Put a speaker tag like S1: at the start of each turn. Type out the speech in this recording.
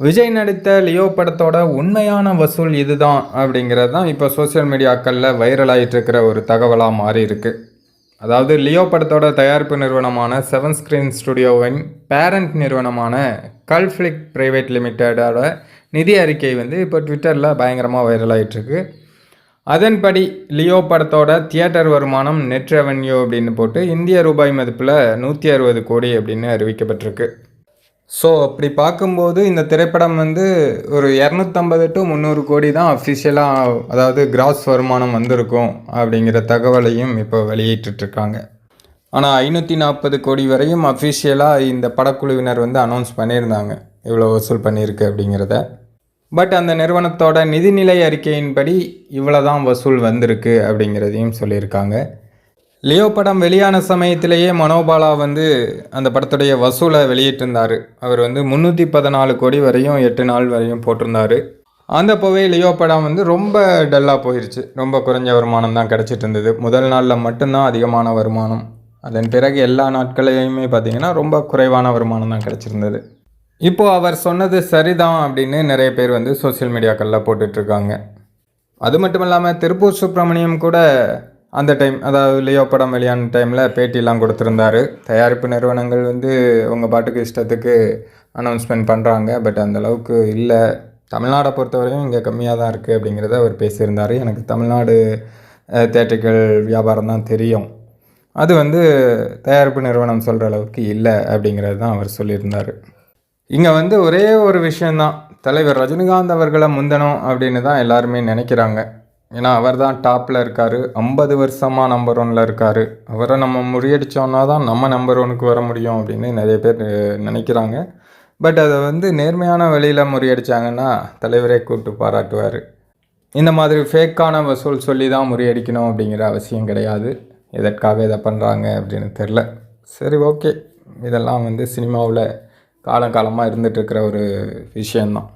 S1: விஜய் நடித்த லியோ படத்தோட உண்மையான வசூல் இதுதான் அப்படிங்கிறது தான் இப்போ சோஷியல் மீடியாக்களில் வைரலாகிட்டு இருக்கிற ஒரு தகவலாக மாறி இருக்கு அதாவது லியோ படத்தோட தயாரிப்பு நிறுவனமான செவன் ஸ்க்ரீன் ஸ்டுடியோவின் பேரண்ட் நிறுவனமான கல்ஃப்ளிக் பிரைவேட் லிமிட்டடோட நிதி அறிக்கை வந்து இப்போ ட்விட்டரில் பயங்கரமாக வைரலாகிட்டுருக்கு இருக்கு அதன்படி லியோ படத்தோட தியேட்டர் வருமானம் நெட் ரெவன்யூ அப்படின்னு போட்டு இந்திய ரூபாய் மதிப்பில் நூற்றி அறுபது கோடி அப்படின்னு அறிவிக்கப்பட்டிருக்கு. ஸோ அப்படி பார்க்கும்போது இந்த திரைப்படம் வந்து ஒரு இரநூத்தம்பது டு முந்நூறு கோடி தான் அஃபிஷியலாக அதாவது கிராஸ் வருமானம் வந்திருக்கும் அப்படிங்கிற தகவலையும் இப்போ வெளியிட்டுருக்காங்க. ஆனால் ஐநூற்றி நாற்பது கோடி வரையும் அஃபிஷியலாக இந்த படக்குழுவினர் வந்து அனௌன்ஸ் பண்ணியிருந்தாங்க. இவ்வளோ வசூல் பண்ணியிருக்கு அப்படிங்கிறத. பட் அந்த நிறுவனத்தோட நிதிநிலை அறிக்கையின்படி இவ்வளோ தான் வசூல் வந்திருக்கு அப்படிங்கிறதையும் சொல்லியிருக்காங்க. லியோ படம் வெளியான சமயத்திலேயே மனோபாலா வந்து அந்த படத்துடைய வசூலை வெளியிட்டிருந்தார். அவர் வந்து முந்நூற்றி பதினாலு கோடி வரையும் எட்டு நாள் வரையும் போட்டிருந்தார். அந்த போவே லியோ படம் வந்து ரொம்ப டல்லாக போயிடுச்சு ரொம்ப குறைஞ்ச வருமானம் தான் கிடச்சிட்டு இருந்தது முதல் நாளில் மட்டும்தான் அதிகமான வருமானம். அதன் பிறகு எல்லா நாட்களையுமே பார்த்திங்கன்னா ரொம்ப குறைவான வருமானம் தான் கிடச்சிருந்தது. இப்போது அவர் சொன்னது சரிதான் அப்படின்னு நிறைய பேர் வந்து சோஷியல் மீடியாக்களில் போட்டுட்ருக்காங்க அது மட்டும் இல்லாமல் திருப்பூர் சுப்பிரமணியம் கூட அந்த டைம் அதாவது லியோ படம் வெளியான டைமில் பேட்டிலாம் கொடுத்துருந்தாரு. தயாரிப்பு நிறுவனங்கள் வந்து உங்கள் பாட்டுக்கு இஷ்டத்துக்கு அனௌன்ஸ்மெண்ட் பண்ணுறாங்க பட் அந்த அளவுக்கு இல்லை. தமிழ்நாடை பொறுத்தவரையும் இங்கே கம்மியாக தான் இருக்குது அப்படிங்கிறத அவர் பேசியிருந்தார். எனக்கு தமிழ்நாடு தேட்டர்கள் வியாபாரம் தான் தெரியும். அது வந்து தயாரிப்பு நிறுவனம் சொல்கிற அளவுக்கு இல்லை அப்படிங்கிறது தான் அவர் சொல்லியிருந்தார். இங்கே வந்து ஒரே ஒரு விஷயந்தான் தலைவர் ரஜினிகாந்த் அவர்களை முந்தணும் அப்படின்னு தான் எல்லாருமே நினைக்கிறாங்க. ஏன்னா அவர் தான் டாப்பில் இருக்கார். ஐம்பது வருஷமாக நம்பர் ஒனில் இருக்கார். அவரை நம்ம முறியடித்தோன்னா தான் நம்ம நம்பர் ஒனுக்கு வர முடியும் அப்படின்னு நிறைய பேர் நினைக்கிறாங்க. பட் அதை வந்து நேர்மையான வழியில் முறியடித்தாங்கன்னா தலைவரே கூப்பிட்டு பாராட்டுவார். இந்த மாதிரி ஃபேக்கான வசூல் சொல்லி தான் முறியடிக்கணும் அப்படிங்கிற அவசியம் கிடையாது. எதற்காக இதை பண்ணுறாங்க அப்படின்னு தெரில சரி ஓகே. இதெல்லாம் வந்து சினிமாவில் காலங்காலமாக இருந்துகிட்ருக்கிற ஒரு விஷயந்தான்